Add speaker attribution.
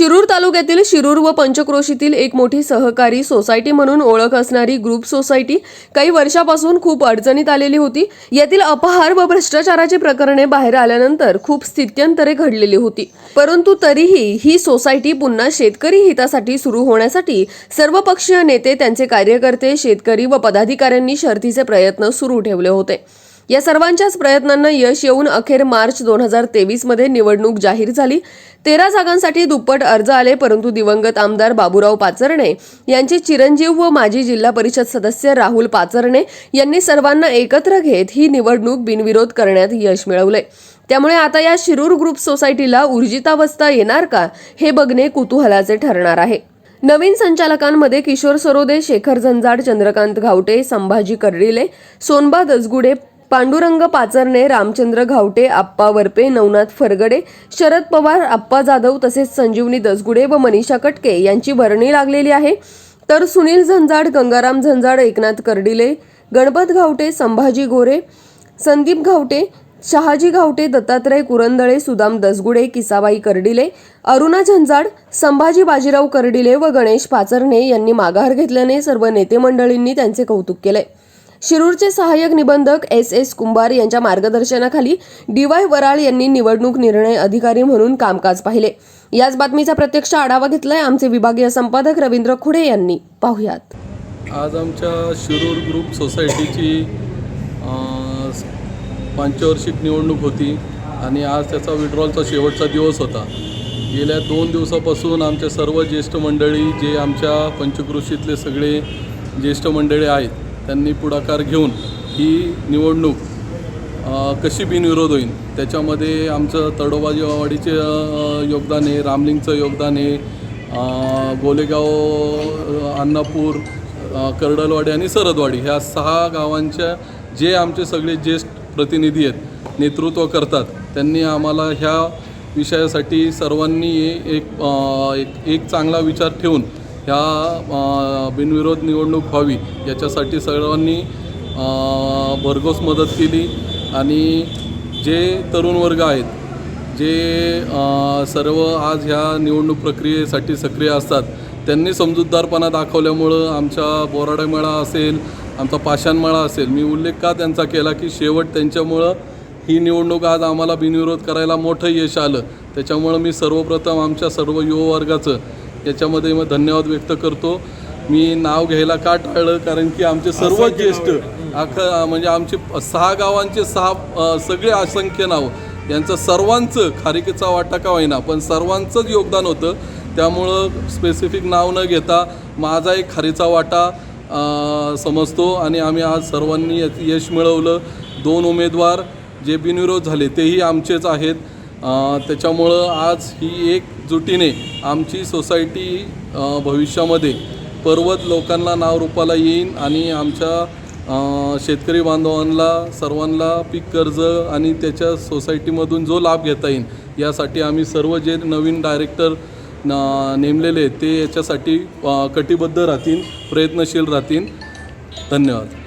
Speaker 1: शिरूर तालुक्यातील शिरूर व पंचक्रोशीतील एक मोठी सहकारी सोसायटी म्हणून ओळख असणारी ग्रुप सोसायटी काही वर्षापासून खूप अडचणीत आलेली होती. यातील अपहार व भ्रष्टाचाराची प्रकरणे बाहेर आल्यानंतर खूप स्थित्यंतरे घडलेली होती. परंतु तरीही ही सोसायटी पुन्हा शेतकरी हितासाठी सुरू होण्यासाठी सर्वपक्षीय नेते त्यांचे कार्यकर्ते शेतकरी व पदाधिकाऱ्यांनी शर्थीचे प्रयत्न सुरू ठेवले होते. या सर्वांच्याच प्रयत्नांना यश येऊन अखेर मार्च दोन हजार तेवीसमध्ये निवडणूक जाहीर झाली. तेरा जागांसाठी दुप्पट अर्ज आले परंतु दिवंगत आमदार बाबूराव पाचरणे यांचे चिरंजीव व माजी जिल्हा परिषद सदस्य राहुल पाचरणे यांनी सर्वांना एकत्र घेत ही निवडणूक बिनविरोध करण्यात यश मिळवले. त्यामुळे आता या शिरूर ग्रुप सोसायटीला ऊर्जितावस्था येणार का हे बघणे कुतूहलाचे ठरणार आहे. नवीन संचालकांमध्ये किशोर सरोदे शेखर झंजाड चंद्रकांत घावटे संभाजी कर्डिले सोनबा दसगुडे पांडुरंग पाचरणे रामचंद्र घावटे आप्पा वरपे नवनाथ फरगडे शरद पवार आप्पा जाधव तसेच संजीवनी दसगुडे व मनीषा कटके यांची भरणी लागलेली आहे. तर सुनील झंजाड गंगाराम झंजाड एकनाथ कर्डिले गणपत घावटे संभाजी गोरे संदीप घावटे शहाजी घावटे दत्तात्रय कुरंदळे सुदाम दसगुडे किसाबाई कर्डिले अरुणा झंजाड संभाजी बाजीराव कर्डिले व गणेश पाचरणे यांनी माघार घेतल्याने सर्व नेते मंडळींनी त्यांचे कौतुक केले. शिरूरचे सहाय्यक निबंधक एस एस कुंभार यांच्या मार्गदर्शनाखाली डी वाय वराळ यांनी निवडणूक निर्णय अधिकारी म्हणून कामकाज पाहिले. याच बातमीचा प्रत्यक्ष आढावा घेतलाय आमचे विभागीय संपादक रवींद्र खुडे यांनी. पाहुयात.
Speaker 2: आज आमच्या शिरूर ग्रुप सोसायटीची पंचवर्षिक निवडणूक होती आणि आज त्याचा विड्रॉलचा शेवटचा दिवस होता. गेल्या दोन दिवसापासून आमच्या सर्व ज्येष्ठ मंडळी जे आमच्या पंचकृषीतले सगळे ज्येष्ठ मंडळी आहेत त्यांनी पुढाकार घेऊन ही निवडणूक कशी बिनविरोध होईल? त्याच्यामध्ये आमचं तडोबाजीवाडीचे अ, योगदान आहे रामलिंगचं योगदान आहे गोलेगाव अन्नापूर कर्डलवाडी आणि सरदवाडी ह्या सहा गावांच्या जे आमचे सगळे ज्येष्ठ प्रतिनिधी आहेत नेतृत्व करतात त्यांनी आम्हाला ह्या विषयासाठी सर्वांनी एक एक एक चांगला विचार ठेवून ह्या बिनविरोध निवडणूक व्हावी याच्यासाठी सर्वांनी भरघोस मदत केली. आणि जे तरुण वर्ग आहेत जे सर्व आज ह्या निवडणूक प्रक्रियेसाठी सक्रिय असतात त्यांनी समजूतदारपणा दाखवल्यामुळं आमच्या बोराडा मेळा असेल आमचा पाषाण मेळा असेल मी उल्लेख का त्यांचा केला की शेवट त्यांच्यामुळं ही निवडणूक आज आम्हाला बिनविरोध करायला मोठं यश आलं. त्याच्यामुळं मी सर्वप्रथम आमच्या सर्व युववर्गाचं याच्यामध्ये मग धन्यवाद व्यक्त करतो. मी नाव घ्यायला का टाळलं? कारण की आमचे सर्व ज्येष्ठ अख म्हणजे आमचे सहा गावांचे सहा सगळे असंख्य नाव. यांचं सर्वांचं खारिकेचा वाटा का होईना पण सर्वांचंच योगदान होतं. त्यामुळं स्पेसिफिक नाव न घेता माझा एक खारीचा वाटा समजतो. आणि आम्ही आज सर्वांनी यश मिळवलं. दोन उमेदवार जे बिनविरोध झाले तेही आमचेच आहेत. त्याच्यामुळं आज ही एक जुटीने आमची सोसायटी भविष्यामध्ये पर्वत लोकांना नाव रूपाला येईन आणि आमच्या शेतकरी बांधवांना सर्वांना पीक कर्ज आणि त्याच्या सोसायटीमधून जो लाभ घेता येईल यासाठी आम्ही सर्व जे नवीन डायरेक्टर न नेमलेले ते याच्यासाठी कटिबद्ध राहतील प्रयत्नशील राहतील. धन्यवाद.